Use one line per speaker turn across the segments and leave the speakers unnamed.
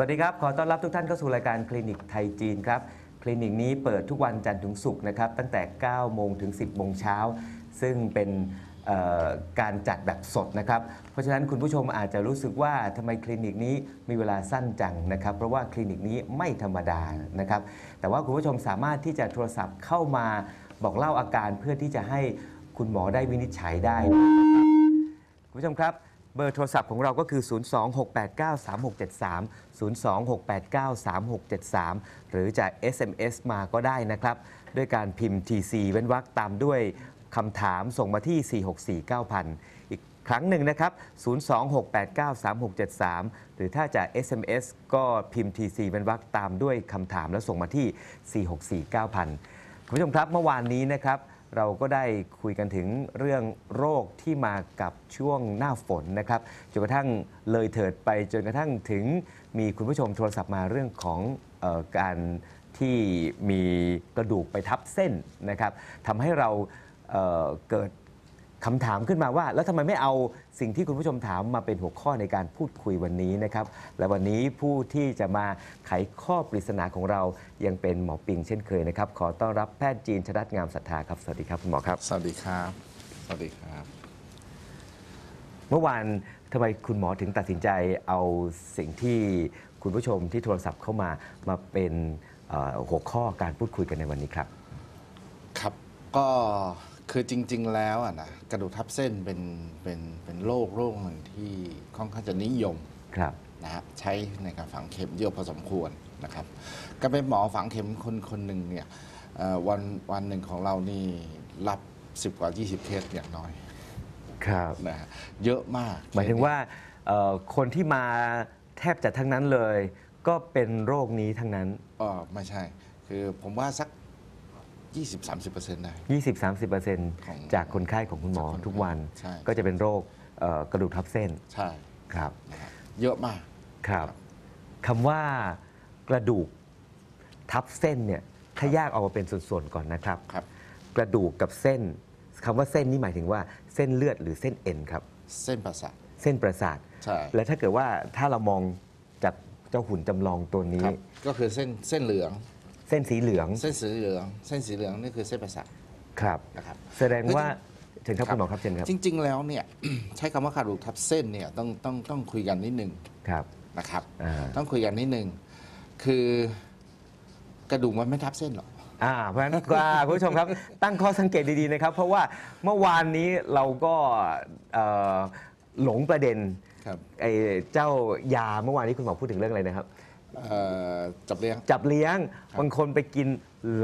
สวัสดีครับ ขอต้อนรับทุกท่านเข้าสู่รายการคลินิกไทยจีนครับ คลินิกนี้เปิดทุกวันจันทร์ถึงศุกร์นะครับ ตั้งแต่ 9 โมงถึง 10 โมงเช้า ซึ่งเป็นการจัดแบบสดนะครับ เพราะฉะนั้นคุณผู้ชมอาจจะรู้สึกว่าทำไมคลินิกนี้มีเวลาสั้นจังนะครับ เพราะว่าคลินิกนี้ไม่ธรรมดานะครับ แต่ว่าคุณผู้ชมสามารถที่จะโทรศัพท์เข้ามาบอกเล่าอาการเพื่อที่จะให้คุณหมอได้วินิจฉัยได้ คุณผู้ชมครับ เบอร์โทรศัพท์ของเราก็คือ 026893673 026893673 หรือจะ SMS มาก็ได้นะครับ ด้วยการพิมพ์ TC เว้นวรรคตามด้วยคำถามส่งมาที่ 4649000 อีกครั้งหนึ่งนะครับ 026893673 หรือถ้าจะ SMS ก็พิมพ์ TC เว้นวรรคตามด้วยคำถามแล้วส่งมาที่ 4649000 คุณผู้ชมครับเมื่อวานนี้นะครับ เราก็ได้คุยกันถึงเรื่องโรคที่มากับช่วงหน้าฝนนะครับจนกระทั่งเลยเถิดไปจนกระทั่งถึงมีคุณผู้ชมโทรศัพท์มาเรื่องของออการที่มีกระดูกไปทับเส้นนะครับทำให้เราเเกิด คำถามขึ้นมาว่า แล้วทำไมไม่เอาสิ่งที่คุณผู้ชมถามมาเป็นหัวข้อในการพูดคุยวันนี้นะครับ และวันนี้ผู้ที่จะมาไขข้อปริศนาของเรายังเป็นหมอปิงเช่นเคยนะครับ ขอต้อนรับแพทย์จีนชรัตน์งามศรัทธาครับสวัสดีครับคุณหมอครับ
สวัสดีครับ สวัสดีครับ
เมื่อวานทำไมคุณหมอถึงตัดสินใจเอาสิ่งที่คุณผู้ชมที่โทรศัพท์เข้ามามาเป็นเอ่อหัวข้อการพูดคุยกันในวันนี้ครับ
ครับ ก็ คือจริง ๆ แล้วอะนะกระดูกทับเส้นเป็นเป็นเป็นโรคโรคหนึ่งที่ค่อนข้างจะนิยม
ครับ
นะฮะใช้ในการฝังเข็มเยอะพอสมควรนะครับ ก็เป็นหมอฝังเข็มคนคนหนึ่งเนี่ยเอ่อวันวันหนึ่งของเรานี่รับ 10 กว่า 20 เคสอย่างน้อย
ครับ
นะฮะเยอะมาก
หมายถึงว่าเอ่อคนที่มาแทบจะทั้งนั้นเลย ก็เป็นโรคนี้ทั้งนั้น
เออไม่ใช่ คือผมว่าสัก 20-30%ได้
20-30%จากคนไข้ของคุณหมอ
จากคนไข้
ทุกวัน
ใช่
ก็จะเป็นโรคเอ่อกระดูกทับเส้น
ใช่
ครับ
นะฮะเยอะมาก
ครับคำว่ากระดูกทับเส้นเนี่ยถ้าแยกออกมาเป็นส่วนๆก่อนนะครับ
ครับ
กระดูกกับเส้นคำว่าเส้นนี่หมายถึงว่าเส้นเลือดหรือเส้นเอ็นครับ
เส้นประสาท
เส้นประสาท
ใช่
และถ้าเกิดว่าถ้าเรามองจากเจ้าหุ่นจำลองตัวนี้
ครับ ก็คือเส้นเส้นเหลือง
เส้นสีเหลือง
เส้นสีเหลือง เส้นสีเหลืองนี่คือเส้นประสาท
ครับ
นะครับ
แสดงว่าเชิญครับ
ครับ
คุณหมอครับเชิญครับ
จริง ๆ แล้วเนี่ยใช้คำว่ากระดูกทับเส้นเนี่ยต้องต้องต้องคุยกันนิดนึง
ครับ
นะครับ
อ่า
ต้องคุยกันนิดนึงคือกระดูกมันไม่ทับเส้นหรอก
อ่าเพราะฉะนั้นอ่าคุณผู้ชมครับ ตั้งข้อสังเกตดีๆนะครับ เพราะว่าเมื่อวานนี้เราก็เอ่อหลงประเด็น
ครับ
ไอ้เจ้ายาเมื่อวานนี้คุณหมอพูดถึงเรื่องอะไรนะครับ
เอ่อจับเลี้ยง
จับเลี้ยง
ครับ
บางคนไปกิน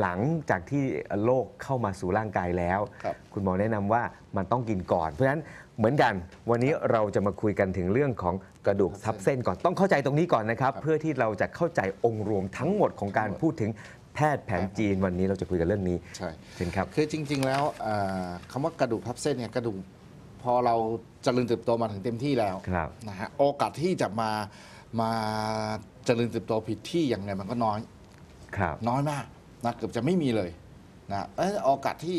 หลังจากที่โรคเข้ามาสู่ร่างกายแล้ว
ครับ
คุณหมอแนะนำว่ามันต้องกินก่อน เพราะฉะนั้นเหมือนกัน วันนี้เราจะมาคุยกันถึงเรื่องของกระดูกทับเส้นก่อนต้องเข้าใจตรงนี้ก่อนนะครับ
ครับ
เพื่อที่เราจะเข้าใจองค์รวมทั้งหมดของการ
ทั้งหมด
พูดถึงแพทย์แผนจีนวันนี้เราจะคุยกันเรื่องนี้
ใช่
เช่นครับ
คือจริง ๆ แล้วเอ่อคำว่ากระดูกทับเส้นเนี่ยกระดูกพอเราเจริญเติบโตมาถึงเต็มที่แล้ว
ครับ
นะฮะโอกาสที่จะมา มาเจริญเติบโตผิดที่อย่างไงมันก็น้อย
ครับ
น้อยมากนะเกือบจะไม่มีเลยนะเอ้ยโอกาสที่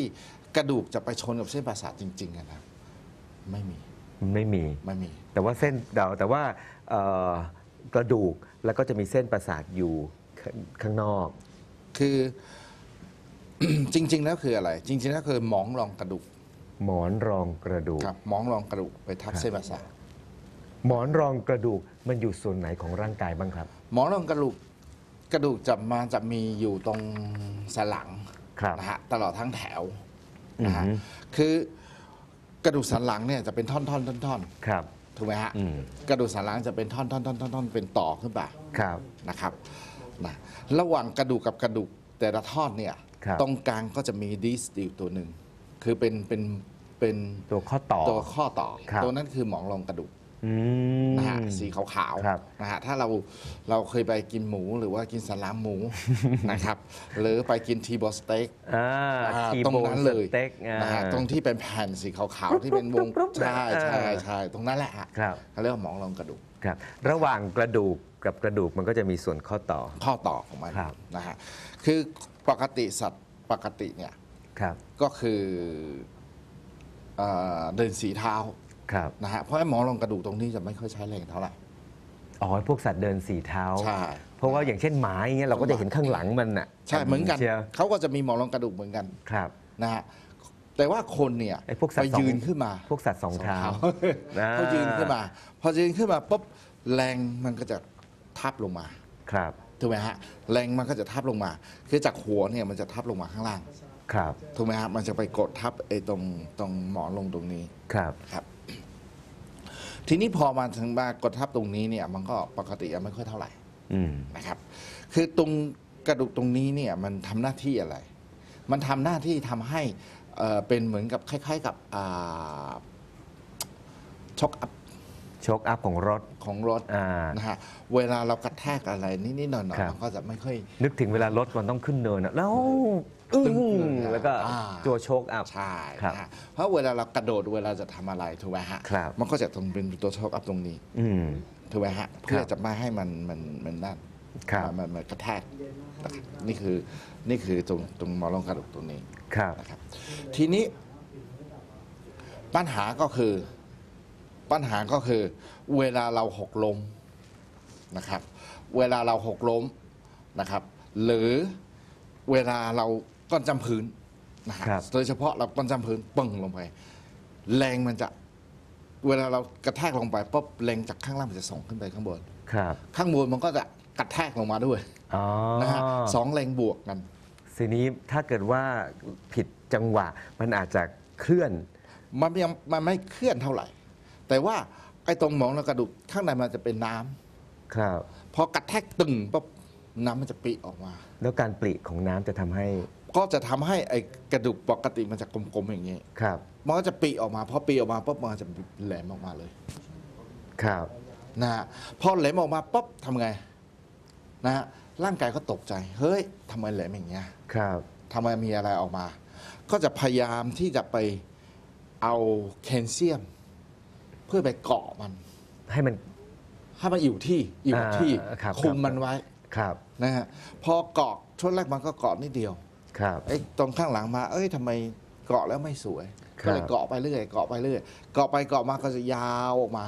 กระดูกจะไปชนกับเส้นประสาทจริงๆอะนะไม่มี
ไม่มี
ไม่มี
แต่ว่าเส้นเดาแต่ว่าเอ่อกระดูกแล้วก็จะมีเส้นประสาทอยู่ข้างข้างนอก
คือจริง ๆ แล้วคืออะไร จริง ๆ แล้วคือหมองรองกระดูก
หมอนรองกระดูก
ครับหมองรองกระดูกไปทับ
ครับ
เส้นประสาท
หมอนรองกระดูกมันอยู่ส่วนไหนของร่างกายบ้างครับ
หมองรองกระดูกกระดูกจะมาจะมีอยู่ตรงสันหลัง
ครับ
นะฮะตลอดทั้งแถว
อื
นะ
อ
ฮะ
ฮึ
คือกระดูกสันหลังเนี่ยจะเป็นท่อนๆท่อน
ครับ
ๆถูกไหมฮะ
อืม
กระดูกสันหลังจะเป็นท่อนท่อนท่อนท่อนท่อนเป็นต่อขึ้นไป
ครับ
นะครับนะระหว่างกระดูกกับกระดูกแต่ละท่อนเนี่ย
ครับ
ตรงกลางก็จะมีดิสติวตัวหนึ่งคือเป็นเป็นเป็น
ตัวข้อต่อ
ตัวข้อต่อ
ครับ
ตัวนั้นคือหมองรองกระดูก
อืม
นะฮะสีขาว
ครับ
ๆนะฮะถ้าเราเราเคยไปกินหมูหรือว่ากินสลามหมู นะครับหรือไปกินทีบอสเต็ก
อ่า
อ่า
ที
ตรง
โบ
นั้น
ส
เลย
เต็กอ่า
นะฮะตรงที่เป็นแผ่นสีขาวๆที่เป็นวง
กรุ๊ปๆๆ
ใช่ใช่
อ่า
ใช่ตรงนั้นแหละฮะ
ครับ
เขาเรียกว่าหมองรองกระดูก
ครับระหว่างกระดูกกับกระดูกมันก็จะมีส่วนข้อต่อ
ข้อต่อของมัน
ครับ
นะฮะคือปกติสัตว์ปกติเนี่ย
ครับ
ก็คือเอ่อเดินสีเท้า
ครับ
นะฮะเพราะไอ้หมอนรองกระดูกตรงนี้จะไม่ค่อยใช้แรงเท่าไหร่
อ๋อพวกสัตว์เดินสี่เท้า
ใช่
เพราะว่าอย่างเช่นหมาอย่างเงี้ยเราก็จะเห็นข้างหลังมันอะ
ใช่เหมือนกัน
ชียว
เขาก็จะมีหมอนรองกระดูกเหมือนกัน
ครับ
นะฮะแต่ว่าคนเนี่ย
ไอ้พวกสัตว์
ไป
สอง
ยืนขึ้นมา
พวกสัตว์สองเท้าอ่า
เขายืนขึ้นมา พอยืนขึ้นมาปุ๊บแรงมันก็จะทับลงมา
ครับ
ถูกไหมฮะแรงมันก็จะทับลงมา คือจากหัวเนี่ยมันจะทับลงมาข้างล่าง
ครับ
ถูกไหมฮะมันจะไปกดทับไอ้ตรงตรงหมอนลงตรงนี้
ครับ
ครับ ทีนี้พอมาถึงมากดทับตรงนี้เนี่ยมันก็ปกติยังไม่ค่อยเท่าไหร่
อืม
นะครับ คือตรงกระดูกตรงนี้เนี่ยมันทำหน้าที่อะไร มันทำหน้าที่ทำให้เอ่อเป็นเหมือนกับคล้าย ๆกับช็อคอัพ
โชคอัพของรถ
ของรถ
อ่า
นะฮะเวลาเรากระแทกอะไรนิดๆหน่อย
ครับ
ๆมันก็จะไม่ค่อย
นึกถึงเวลารถมันต้องขึ้นเนินอะแล้ว อึ้
ตึ้
ง
งๆ
แล้วก็
อ่า
ตัวโชคอัพ
ใช่
ครับ
นะฮะเพราะเวลาเรากระโดดเวลาจะทำอะไรถูกไหมฮะ
ครับ
มันก็จะต้องเป็นตัวช็อคอัพตรงนี้
อืม
ถูกไหมฮะเพื่อจะไม่ให้มันมันมันนั่น
ครับ
มันมันมันกระแทกนะครับนี่คือนี่คือตรงตรงหมอนรองกระดูกตรงนี้
ครับ
นะครับทีนี้ปัญหาก็คือปัญหาก็คือ เวลาเราหกล้มนะครับ เวลาเราหกล้มนะครับ หรือเวลาเรา ก้อนจำพื้นนะฮะ
ครับ
โดยเฉพาะเราก้อนจำพื้นปึ้งลงไป แรงมันจะเวลาเรากระแทกลงไปปุ๊บแรงจากข้างล่างมันจะส่งขึ้นไปข้างบน
ครับ
ข้างบนมันก็จะกระแทกลงมาด้วย
อ๋อ
นะฮะสองแรงบวกกัน
ทีนี้ถ้าเกิดว่าผิดจังหวะมันอาจจะเคลื่อน
มันยังมันไม่เคลื่อนเท่าไหร่ แต่ว่าไอ้ตรงหมองแล้วกระดูกข้างในมันจะเป็นน้ำ
ครับ
พอกระแทกตึงปุ๊บน้ำมันจะปริออกมา
แล้วการปริของน้ำจะทำให้
ก็จะทำให้ไอ้กระดูกปกติมันจะกลมๆอย่างนี้
ครับ
มันก็จะปริออกมาพอปริออกมาปุ๊บมันจะแหลมออกมาเลย
ครับ
นะฮะพอแหลมออกมาปุ๊บทำไงนะฮะร่างกายก็ตกใจ เฮ้ยทำไมแหลมอย่างเงี้ย
ครับ
ทำไมมีอะไรออกมา ก็จะพยายามที่จะไปเอาแคลเซียม เพื่อไปเกาะมัน
ให้มัน
ให้มันอยู่ที่อยู่กับ
อ่า
ที่
ครับ
คุม
ครับ
มันไว้
ครับ
นะฮะพอเกาะช่วงแรกมันก็เกาะนิดเดียว
ครับ
ไอ้ตรงข้างหลังมา เอ้ยทำไมเกาะแล้วไม่สวย
ครับ
ก็เลยเกาะไปเรื่อย เกาะไปเรื่อย เกาะไปเกาะมาก็จะยาวออกมา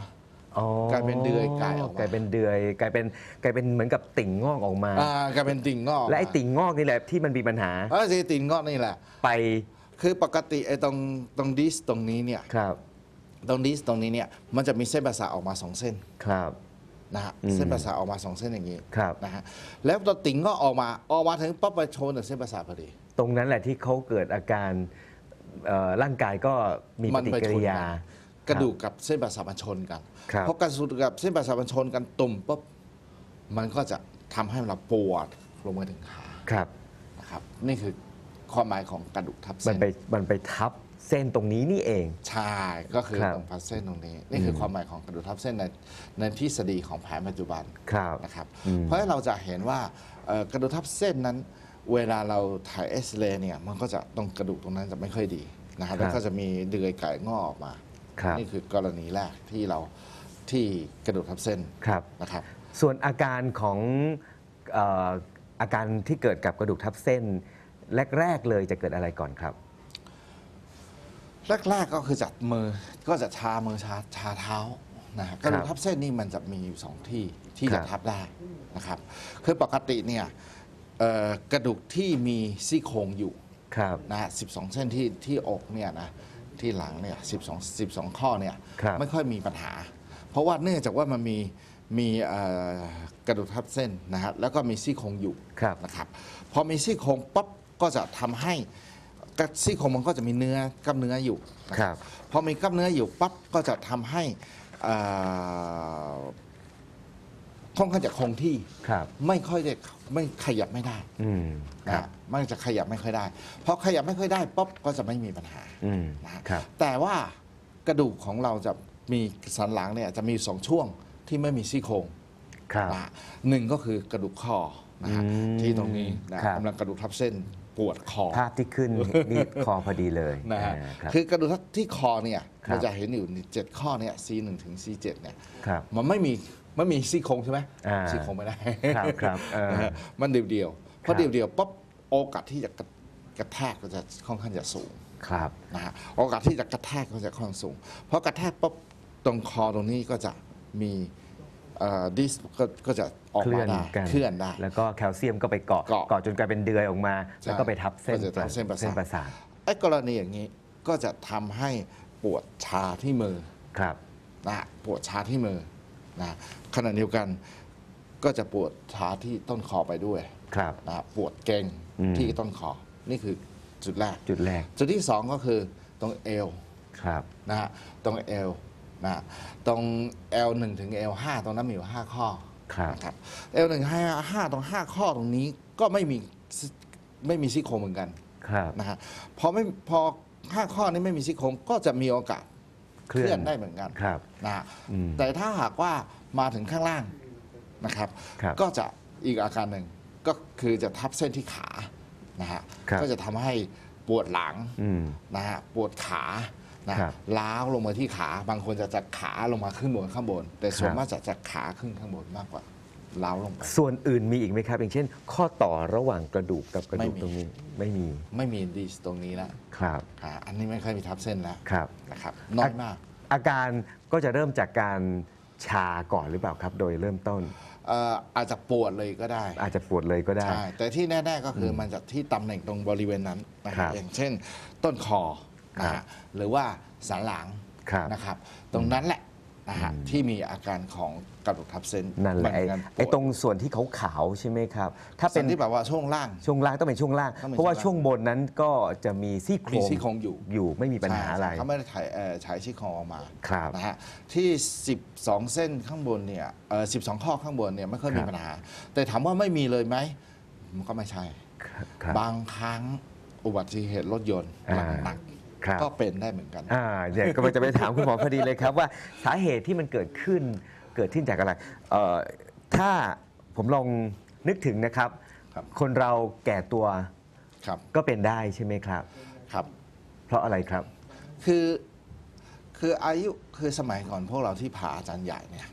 อ๋อก
ลายเป็นเดือยกลายออกมาก
ลายเป็นเดือยกลายเป็นกลายเป็นเหมือนกับติ่งงอกออกมา
อ่ากลายเป็นติ่งงอก
และไอ้ติ่งงอกนี่แหละที่มันมีปัญหา
เออสิติ่งงอกนี่แหละ
ไป
คือปกติไอ้ตรงตรงดิสตรงนี้เนี่ย
ครับ
ตรงดิสตรงนี้เนี่ย มันจะมีเส้นประสาทออกมาสองเส้น
ครับ
นะฮะ
อืม
เส้นประสาทออกมาสองเส้นอย่างนี้
ครับ
นะฮะแล้วตัวติ่งก็ออกมาออกมาถึงปั๊บไปชนกับเส้นประสาทพอดี
ตรงนั้นแหละที่เขาเกิดอาการเอ่อร่างกายก็มีปฏิกิริยา
กระดูกกับเส้นประสาทมันชนกัน
ครับ
เพราะกระดูกกับเส้นประสาทมันชนกันตุ่มปุ๊บมันก็จะทำให้เราปวดลงมาถึงขา
ครับ
นะครับนี่คือความหมายของกระดูกทับ
มั
เส้
น
น
ไปมันไปทับ เส้นตรงนี้นี่เอง
ใช่ก็คือ
ครับ
ตรงพับเส้นตรงนี้ นี่คือความหมายของกระดูกทับเส้นในในทฤษฎีของแผนปัจจุบัน
ครับ
นะครับ
อืม
เพราะฉะนั้นเราจะเห็นว่าเอ่อกระดูกทับเส้นนั้น เวลาเราถ่ายเอ็กซเรย์เนี่ยมันก็จะตรงกระดูกตรงนั้นจะไม่ค่อยดีนะครับแล้วก็จะมีเดือยไก่งอกออกมา
ครับ
นี่คือกรณีแรกที่เราที่กระดูกทับเส้น
ครับ
นะครับ
ส่วนอาการของเอ่ออาการที่เกิดกับกระดูกทับเส้น แรก ๆ เลยจะเกิดอะไรก่อนครับ
แรกๆก็คือจัดมือก็จะชามือชาชาเท้านะฮะกระดูกทับเส้นนี่มันจะมีอยู่สองที่ที่
ครั
จะ
บ
ทับได้นะครับคือปกติเนี่ยเอ่อกระดูกที่มีซี่โครงอยู่
ครับ
นะฮะ12เส้นที่ที่อกเนี่ยนะที่หลังเนี่ย12 12ข้อเนี่ย
ครับ
ไม่ค่อยมีปัญหา เพราะว่าเนื่องจากว่ามันมีมีเอ่อกระดูกทับเส้นนะฮะแล้วก็มีซี่โครงอยู่
ครับ
นะครับพอมีซี่โครงปั๊บก็จะทำให้ กระซี่โครงมันก็จะมีเนื้อกล้ามเนื้ออยู่นะครับ พอมีกล้ามเนื้ออยู่ปั๊บก็จะทำให้เอ่อค่อนข้างจะคงที่
ครับ
ไม่ค่อยได้ไม่ขยับไม่ได้
อืม
นะครับฮะมันจะขยับไม่ค่อยได้พอขยับไม่ค่อยได้ปุ๊บก็จะไม่มีปัญหา
อืม
นะฮะ
ครับ
แต่ว่ากระดูกของเราจะมีสันหลังเนี่ยจะมีสองช่วงที่ไม่มีซี่โครง
ครับ
นะฮะหนึ่งก็คือกระดูกคอนะฮะ
อืม
ที่ตรงนี้นะครับ กำลังกระดูกทับเส้น ปวดคอ
ภาพที่ขึ้นนี่คอพอดีเลย
นะฮะ
อ่าครับ
คือกระดูกทับที่คอเนี่ย
ครับ
เราจะเห็นอยู่เจ็ดข้อเนี่ย C1 ถึง C7 เนี่ย
ครับ
มันไม่มีไม่มีซี่โครงใช่ไหม
อ่า
ซี่โครงไม่ได้
ครับครับเออ
นะฮะมันเดียวเดียวๆเพราะ
ครับ
เดียวเดียวๆปุ๊บโอกาสที่จะกระกระแทกก็จะค่อนข้างจะสูง
ครับ
นะฮะโอกาสที่จะกระแทกก็จะค่อนข้างสูง เพราะกระแทกปุ๊บตรงคอตรงนี้ก็จะมี ดิสก็ก็จะออก
เคลื่
มา
อน
ได้
กัน
เคลื่อนได้
แล้วก็แคลเซียมก็ไปเกาะ
เกาะ
เกาะจนกลายเป็นเดือยออกมา
ใช่
แล้วก็ไปทับเส้น
ก็จะทับเส้นประสาท
ประสาท
ไอ้กรณีอย่างนี้ก็จะทำให้ปวดชาที่มือ
ครับ
นะฮะปวดชาที่มือนะขณะเดียวกันก็จะปวดชาที่ต้นคอไปด้วย
ครับ
นะฮะปวดเกร็ง
อืม
ที่ต้นคอนี่คือจุดแรก
จุดแรก
จุดที่สองก็คือตรงเอว
ครับ
นะฮะตรงเอว นะฮะตรง L 1 ถึง L 5 ตรงนั้นมีอยู่ห้าข้อ
ครับ
นะครับ L 1 5 5ตรงห้าข้อตรงนี้ก็ไม่มีไม่มีซี่โครงเหมือนกัน
ครับ
นะฮะพอไม่พอห้าข้อนี้ไม่มีซี่โครงก็จะมีโอกาสเคลื่อนได้เหมือนกัน
ครับ
นะฮะ
อืม
แต่ถ้าหากว่ามาถึงข้างล่างนะครับ
ครับ
ก็จะอีกอาการหนึ่งก็คือจะทับเส้นที่ขานะฮะ
ครับ
ก็จะทำให้ปวดหลัง
อืม
นะฮะปวดขา นะครับล้าวลงมาที่ขา บางคนจะจากขาลงมาขึ้นบนข้างบน แต่ส่วน
ครับ
มากจะจากขาขึ้นข้างบนมากกว่าล้าวลงไป
ส่วนอื่นมีอีกไหมครับ อย่างเช่น ข้อต่อระหว่างกระดูกกับกระดูก
ไม่มี
ตรงนี้ ไม่มี
ไม่มีดีสตรงนี้แล้ว
ครับ
อ่าอันนี้ไม่ค่อยมีทับเส้นแล้ว
ครับ
นะครับน้อยมาก
อาการก็จะเริ่มจากการชาก่อนหรือเปล่าครับ โดยเริ่มต้น
เอ่ออาจจะปวดเลยก็ได้
อาจจะปวดเลยก็ได้
ใช่แต่ที่แน่ ๆ ก็คืออมันจะที่ตำแหน่งตรงบริเวณนั้นนะค
ครั
รับบอย่างเช่น ต้นคอ นะ
ครั
ฮะ
บ
หรือว่าสันหลัง
ครับ
นะครับ ตรงนั้นแหละนะฮะที่มีอาการของกระดูกทับเส้น
นั่นแหละไอ้
มัการปวด
ไอ้ตรงส่วนที่เขาขาวๆใช่ไหมครับ ถ้า
เป็
เป็นน
ที่แบบว่าช่วงล่าง
ช่วงล่างต้องเป็นช่วงล่าง
ต้องเป็น
เพราะว่า
ช่
ช่ว
ว
ง
ง
บ
ล่าง
นนั้นก็จะมีซี่โคร
มี
ง
ซี่โครงอยู่
อยู่ไม่มีปัญหาอะไร
ใช่เขาไม่ได้ถ่ายเอ่อฉายซี่โครงออกมา
ครับ
นะฮะที่ 12 เส้นข้างบนเนี่ยเอ่อ12 ข้อข้างบนเนี่ยไม่ค่อย
ครั
มี
บ
ปัญหา แต่ถามว่าไม่มีเลยไหมมันก็ไม่ใช่
ครับ
บางครั้งอุบัติเหตุรถยนต์
อ่า
หนัก
ครับ
ๆก็เป็นได้เหมือนกัน
อ่าเดี๋ยวก็จะไปถามคุณหมอพอดีเลยครับ ว่าสาเหตุที่มันเกิดขึ้นเกิดขึ้นจากอะไรเอ่อถ้าผมลองนึกถึงนะครับ
ครับ
คนเราแก่ตัว
ครับ
ก็เป็นได้ใช่ไหมครับ
ครับ
เพราะอะไรครับ
คือคืออายุคือสมัยก่อนพวกเราที่ผ่าอาจารย์ใหญ่เนี่ย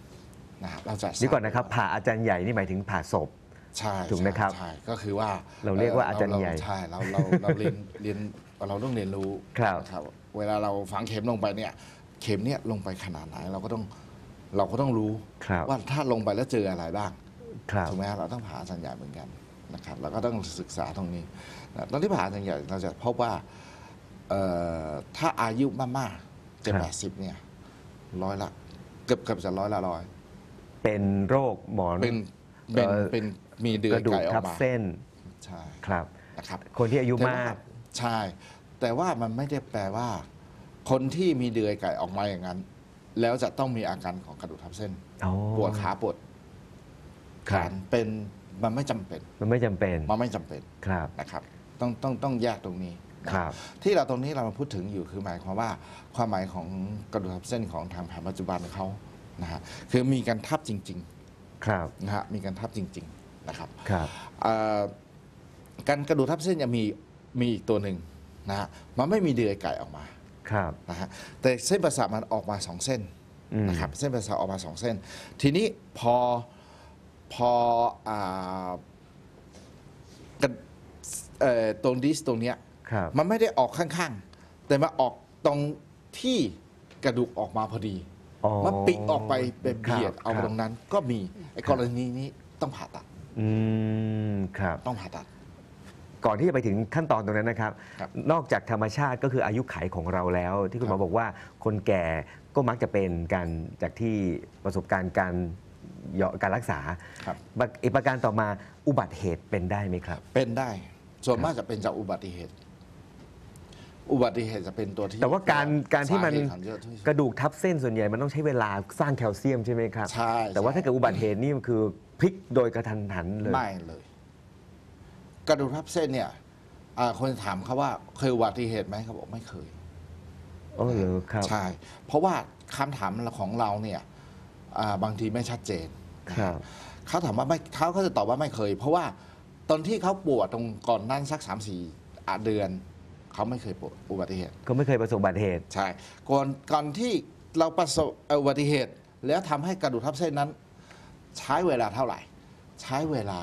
นะฮะเราจะ
นี่ก่อนนะครับผ่าอาจารย์ใหญ่นี่หมายถึงผ่าศพ
ใช่
ถูกไหมครับ
ใช่ก็คือว่า
เราเรียกว่าอาจารย์ใหญ่
ใช่เราเราเราเรียนเรียนเราต้องเรียนรู้
ครับ
นะครับ เวลาเราฝังเข็มลงไปเนี่ย เข็มเนี่ยลงไปขนาดไหนเราก็ต้องเราก็ต้องรู้
ครับ
ว่าถ้าลงไปแล้วเจออะไรบ้าง
ครับ
ถูกไหมฮะเราต้องผ่าอาจารย์ใหญ่เหมือนกันนะครับเราก็ต้องศึกษาตรงนี้นะตอนที่ผ่าอาจารย์ใหญ่เราจะพบว่าเอ่อถ้าอายุมากๆเจ็ด
ครับ
แปดสิบเนี่ยร้อยละเกือบเกือบจะร้อยละร้อย
เป็นโรคหมอน
เป็นเป็น
เอ่อ
เป็น มีเดือกย
ระดูก
ไก่ออ
ทับ
กมา
เส้น
ใช่
ครับ
นะครับ
คนที่อายุ
แต่ว่
มาก
ใช่ แต่ว่ามันไม่ได้แปลว่า คนที่มีเดือยไก่ออกมาอย่างนั้น แล้วจะต้องมีอาการของกระดูกทับเส้น
อ๋อ
ปวดขาปวด
ครั
ขา
บ
เป็นมันไม่จำเป็น
มันไม่จำเป็น
มันไม่จำเป็น
ครับ
นะครับ ต้องต้องต้องแยกตรงนี้นะ ครับ ที่เราตรงนี้เรามาพูดถึงอยู่คือหมายความว่า ความหมายของกระดูกทับเส้นของทางแผนปัจจุบันเขานะฮะคือมีการทับจริง
ครับ
ๆนะฮะมีการทับจริงๆ นะครับ
ครับ
เอ่อการกระดูกทับเส้นยังมีมีอีกตัวหนึ่งนะฮะมันไม่มีเดือยไก่ออกมา
ครับ
นะฮะแต่เส้นประสาทมันออกมาสองเส้น
อืม
นะครับเส้นประสาทออกมาสองเส้น ทีนี้พอพออ่ากระเอ่อตรงดิสตรงเนี้ย
ครับ
มันไม่ได้ออกข้างๆ แต่มาออกตรงที่กระดูกออกมาพอดี
อ๋อ
มันปิกออกไปเป็นเบียด
ครับ
เอา
ครับ
ตรงนั้นก็มีไอ้กรณีนี้ต้องผ่าตัด
อืมครับ
ต้องผ่าตัด
ก่อนที่จะไปถึงขั้นตอนตรงนั้นนะครับ
ครับ
นอกจากธรรมชาติก็คืออายุไขของเราแล้ว ที่คุณหมอ
ครับ
บอกว่าคนแก่ก็มักจะเป็นกันจากที่ประสบการณ์การเยาะการรักษา
ครับ
อีกประการต่อมาอุบัติเหตุเป็นได้ไหมครับ
เป็นได้ ส่วนมากจะเป็นจากอุบัติเหตุ อุบัติเหตุจะเป็นตัวที่
แต่ว่าการการที่มัน
สาเหตุของเยอะที่สุด
กระดูกทับเส้นส่วนใหญ่มันต้องใช้เวลาสร้างแคลเซียมใช่ไหมครับ
ใช่
แต่ว่า
ใช่
ถ้าเกิดอุบัติเหตุนี่มันคือพลิกโดยกระทันหันเลย
ไม่เลย กระดูกทับเส้นเนี่ยอ่าคนถามเขาว่าเคยอุบัติเหตุไหมเขาบอกไม่เคย
โอ้เหรอครับ
ใช่ เพราะว่าคำถามของเราเนี่ยอ่าบางทีไม่ชัดเจน
ครับ
เขาถามว่าไม่เขาเขาจะตอบว่าไม่เคย เพราะว่าตอนที่เขาปวดตรงก่อนนั่นสักสามสี่เดือน เขาไม่เคยปวดอุบัติเหตุ
เขาไม่เคยประสบอุบัติเหตุ
ใช่ ก่อนก่อนที่เราประสบอุบัติเหตุ แล้วทำให้กระดูกทับเส้นนั้น ใช้เวลาเท่าไหร่ ใช้เวลา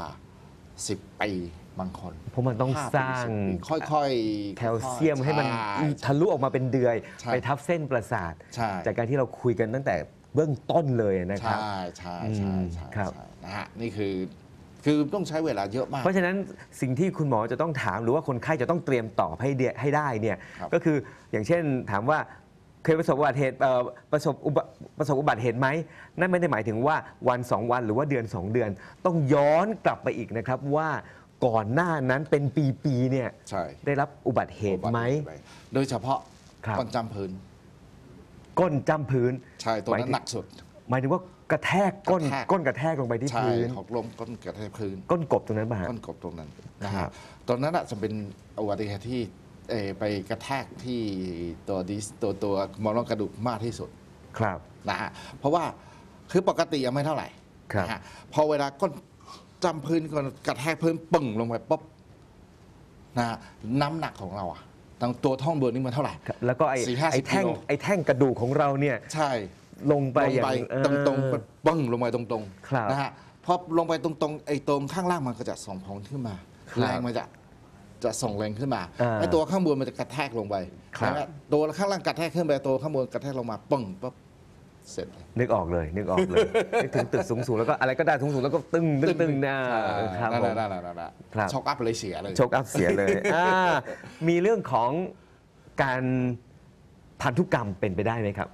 10 ปีบางคน
เพราะมันต้อง
ห้
สร้าง
ปี10ปีค่อยๆ
แคลเซียมให้มัน
ช่
ทะลุออกมาเป็นเดือย
ใช่
ไปทับเส้นประสาท
ใช่
จากการที่เราคุยกันตั้งแต่เบื้องต้นเลยนะครับ
ใช่ใช่ใช่ใช่
ครับ
ใช่นะฮะนี่คือ คือต้องใช้เวลาเยอะมาก
เพราะฉะนั้นสิ่งที่คุณหมอจะต้องถามหรือว่าคนไข้จะต้องเตรียมตอบให้เดียให้ได้เนี่ย
ครับ
ก็คืออย่างเช่นถามว่าเคยประสบอุบัติเหตุเอ่อประสบอุบัประสบอุบัติเหตุไหมนั่นไม่ได้หมายถึงว่าวัน 2 วันหรือว่าเดือน 2 เดือน ต้องย้อนกลับไปอีกนะครับว่าก่อนหน้านั้นเป็นปีๆเนี่ย
ใช่
ได้รับอุบัติเหตุไหม
โดยเฉพาะ
ครับ
ก้อนจำพื้น
ก้นจ้ำพื้น
ใช่ตัวนั้
หมายถึ
น
ง
หนักสุด
หมายถึงว่ากระแทกก้น
กระแทก
ก้นกระแทกลงไปที่
ใช่
พื้น
หกล้มก้นกระแทกพื้น
ก้นกบตรงนั้นป่ะฮะ
ก้นกบตรงนั้นนะ
ครั
ฮะ
บ
ตอนนั้นอะจะเป็นอุบัติเหตุที่เอ่อไปกระแทกที่ตัวดิสตัวตัวมอลกระดูกมากที่สุด
ครับ
นะฮะเพราะว่าคือปกติยังไม่เท่าไหร่
ครับ
นะฮะพอเวลาก้นจำพื้นก้นกระแทกพื้นปึ่งลงไปปุ๊บนะฮะน้ำหนักของเราอะตั้งตัวท่องเบอร์นี่มันเท่าไหร่
ครับแล้วก็ไอ้
สี่ห้าสิบ
ไอ้แท่ง
กิโล
ไอ้แท่งกระดูกของเราเนี่ย
ใช่
ลงไป
ลง
อย่าง
ไป
เออ
ตรงๆปึ้งลงไปตรง
ครับ
ๆนะฮะพอลงไปตรงๆไอ้ตรงข้างล่างมันก็จะส่งผลขึ้นมา
ครับ
แรงมันจะจะส่งแรงขึ้นมา
อ่า
ไอ้ตัวข้างบนมันจะกระแทกลงไป
ครับ
นะฮะตัวข้างล่างกระแทกขึ้นไปตัวข้างบนกระแทกลงมาปึ้งปุ๊บเสร็จเลย
นึกออกเลยนึกออกเลย นึกถึงตึกสูงๆแล้วก็อะไรก็ได้สูงๆแล้วก็ตึ้งตึ้งตึ้งนะ
ใช่
ครับ
นั่น
ผ
แห
ม
ละนั่นแหละนั่นแหละ
ครับ
ช็อกอัพเลยเสียเลย
โชคอัพเสียเลยอ่ามีเรื่องของการพันธุกรรมเป็นไปได้ไหมครับ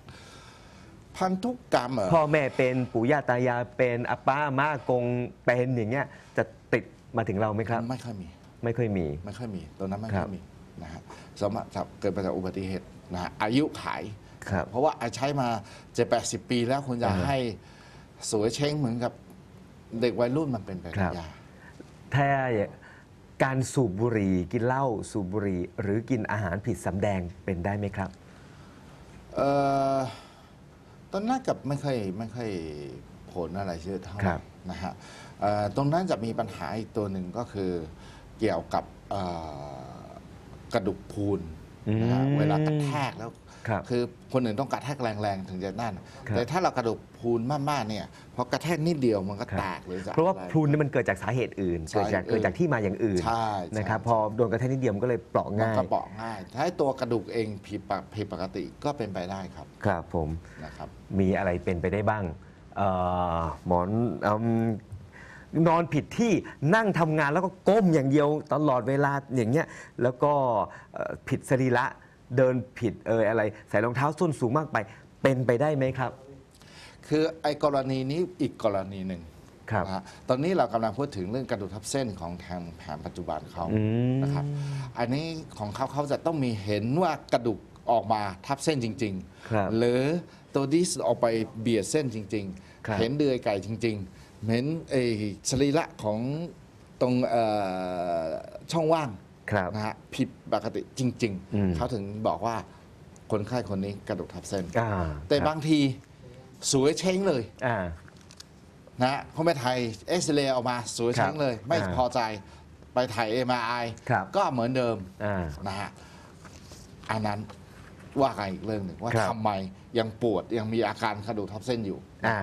พันธุกรรมเหรอ
พ่อแม่เป็นปู่ย่าตายายเป็นอาป้าอาม่ากงเป็นอย่างเงี้ยจะติดมาถึงเราไหมครับ
ไม่ค่อยมี
ไม่ค่อยมี
ไม่ค่อยมีตัวนั้นไม่
ครั
ค่อบยมีนะฮะสมมติเกิดมาจากอุบัติเหตุนะฮะอายุขาย
ครับ
เพราะว่าใช้มาเจ็ดแปดสิบปีแล้วคุณจะ
อ่าฮะ
ให้สวยเช้งเหมือนกับเด็กวัยรุ่นมันเป็นไป
ครั
ไม่
บ
ได้
ถ้าการสูบบุหรี่กินเหล้าสูบบุหรี่หรือกินอาหารผิดสำแดงเป็นได้ไหมครับ
เอ่อต อนนั้นกับไม่ค่อยไม่ค่อยผลอะไรเยอะเท่าไห
ครั
ร่
บ
นะฮะเอ่อตรงนั้นจะมีปัญหาอีกตัวหนึ่งก็คือเกี่ยวกับเอ่อกระดูกพรุนนะฮะ
อืม
เวลากระแทกแล้ว
ครับ
คือคนอื่นต้องกระแทกแรงๆถึงจะนั่น
ครับ
แต่ถ้าเรากระดูกพรุนมากๆเนี่ยพอกระแทกนิดเดียวมันก็
ครับ
แตกหรือจะ
เพราะว่า
อไพ
รุนนี่มันเกิดจากสาเหตุอื่น
สา
เกิด
เหตุ
จากเกิดจากที่มาอย่างอื่น
ใช่
นะครับ
ใช่
พอโดนกระแทกนิดเดียวมันก็เลยเปราะ
มัน
ง่าย
ก็เปราะง่ายถ้าให้ตัวกระดูกเองผิดปกผิดปกติก็เป็นไปได้ครับ
ครับผม
นะครับ
มีอะไรเป็นไปได้บ้างเอ่อหมอนอืมนอนผิดที่นั่งทำงานแล้วก็ก้มอย่างเดียวตลอดเวลาอย่างเงี้ยแล้วก็เอ่อผิดสรีระ เดินผิดเอออะไร ใส่รองเท้าส้นสูงมากไป เป็นไปได้ไหมครับ
คือไอ้กรณีนี้อีกกรณีหนึ่ง
ครับ
นะฮะตอนนี้เรากำลังพูดถึงเรื่องกระดูกทับเส้นของทางแผนปัจจุบันเขา
อืม
นะครับ อันนี้ของเขาเขาจะต้องมีเห็นว่ากระดูกออกมาทับเส้นจริง
ครับ
หรือตัวดิสออกไปเบียดเส้นจริง
ครับ
ๆ เห็นเดือยไก่จริง ๆ เห็นไอ้สรีระของตรงเอ่อช่องว่าง
ครับ
นะฮะผิดปกติจริง
อืม
ๆ เขาถึงบอกว่าคนไข้คนนี้กระดูกทับเส้น
อ่า
แต่
ครับ
บางทีสวยเช้งเลย
อ่า
นะฮะเขาไม่ถ่ายเอ็กซเรย์ออกมาสวยเช้งเลยไม่
อ่า
พอใจไปถ่ายเอ็มไอ
ครับ
ก็เหมือนเดิม
อ่า
นะฮะอันนั้นว่ากันอีกเรื่องหนึ่งว่า
ครับ
ทำไมยังปวดยังมีอาการกระดูกทับเส้นอยู่
อ่า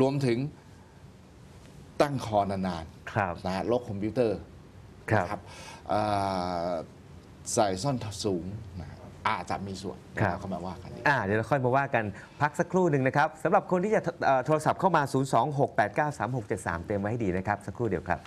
รวมถึงตั้งคอนาน
ครับ
ๆนะฮะโรคคอมพิวเตอร์
ครับ
นะเอ่อใส่ส้นสูงนะฮะอาจจะมีส่วน
ครับ
เขามาว่ากันอีก
อ่าเดี๋ยวเราค่อยมาว่ากันพักสักครู่หนึ่งนะครับสำหรับคนที่จะเอ่อโทรศัพท์เข้ามา 026893673 เตรียมไว้ให้ดีนะครับ สักครู่เดียวครับ